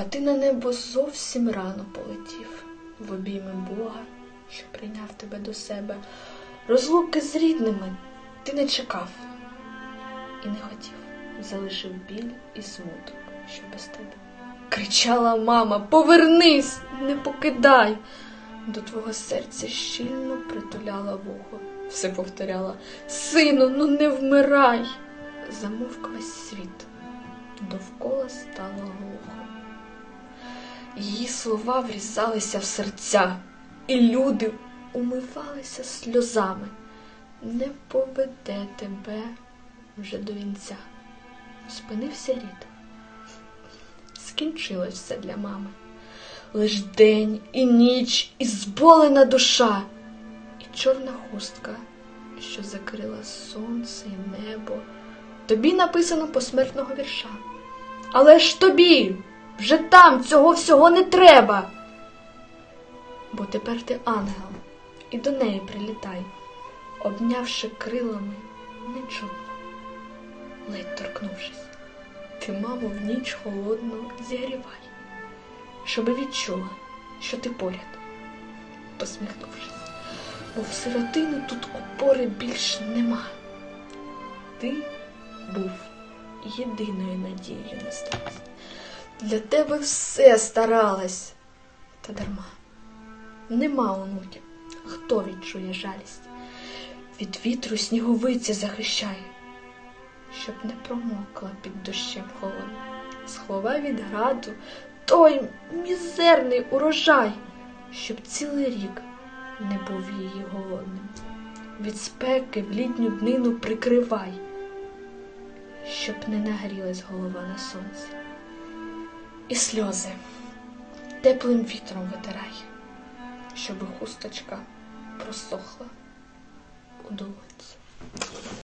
А ти на небо зовсім рано полетів в обійми Бога, що прийняв тебе до себе. Розлуки з рідними ти не чекав і не хотів, залишив біль і смуток, що без тебе. Кричала мама: Повернись, не покидай. До твого серця щільно притуляла вухо. Все повторяла Сину, ну не вмирай. Замовк весь світ, довкола стало глухо. Її слова врізалися в серця, і люди умивалися сльозами. Не поведе тебе вже до вінця. Спинився рід. Скінчилось все для мами. Лиш день і ніч, і зболена душа, і чорна хустка, що закрила сонце і небо. Тобі написано посмертного вірша. Але ж тобі вже там цього всього не треба. Бо тепер ти ангел, і до неї прилітай, обнявши крилами нечутно, ледь торкнувшись. Ти, мамо, в ніч холодну зігрівай, щоби відчула, що ти поряд, посміхнувшись, бо в сиротини тут опори більш нема. Ти був єдиною надією на старість. Для тебе все старалась, та дарма. Нема онуків, хто відчує жалість. Від вітру сніговиці захищає, щоб не промокла під дощем холодним. Сховай від граду той мізерний урожай, щоб цілий рік не був її голодним. Від спеки в літню днину прикривай, щоб не нагрілась голова на сонці і сльози теплим вітром витирай, щоб хусточка просохла у долонці.